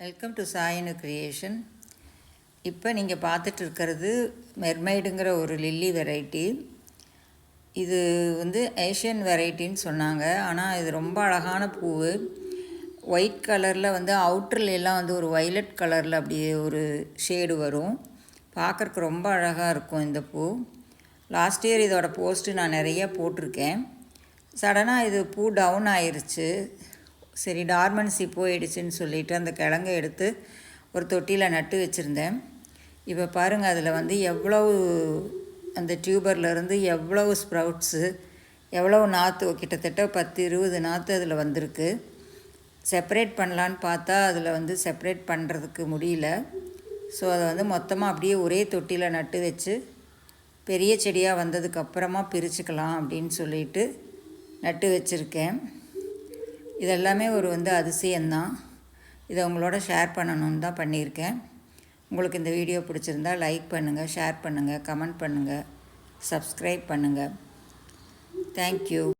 Welcome to சாயனு creation இப்போ நீங்கள் பார்த்துட்டு இருக்கிறது மெர்மைடுங்கிற ஒரு லில்லி வெரைட்டி இது வந்து ஏஷியன் வெரைட்டின்னு சொன்னாங்க. ஆனால் இது ரொம்ப அழகான பூ ஒயிட் கலரில் வந்து அவுட்டர்லாம் எல்லாம் வந்து ஒரு வைலட் கலரில் அப்படியே ஒரு ஷேடு வரும். பார்க்குறக்கு ரொம்ப அழகாக இருக்கும் இந்த பூ. லாஸ்ட் இயர் இதோட போஸ்ட்டு நான் நிறைய போட்டிருக்கேன். சடனாக இது பூ டவுன் ஆயிடுச்சு சரி டார்மன்சி போயிடுச்சுன்னு சொல்லிட்டு அந்த கிழங்கை எடுத்து ஒரு தொட்டியில் நட்டு வச்சுருந்தேன். இப்போ பாருங்கள் அதில் வந்து எவ்வளவு அந்த டியூபர்லேருந்து எவ்வளவு ஸ்ப்ரவுட்ஸு எவ்வளவு நாற்று கிட்டத்தட்ட பத்து இருபது நாற்று அதில் வந்திருக்கு. செப்பரேட் பண்ணலான்னு பார்த்தா அதில் வந்து செப்பரேட் பண்ணுறதுக்கு முடியல. ஸோ அதை வந்து மொத்தமாக அப்படியே ஒரே தொட்டியில் நட்டு வச்சு பெரிய செடியாக வந்ததுக்கப்புறமா பிரிச்சுக்கலாம் அப்படின்னு சொல்லிட்டு நட்டு வச்சுருக்கேன். இதெல்லாமே ஒரு வந்து அதிசயம்தான். இதை உங்களோட ஷேர் பண்ணணுன்னு தான் பண்ணியிருக்கேன். உங்களுக்கு இந்த வீடியோ பிடிச்சிருந்தா லைக் பண்ணுங்கள் ஷேர் பண்ணுங்கள் கமெண்ட் பண்ணுங்கள் சப்ஸ்கிரைப் பண்ணுங்கள் தேங்க்யூ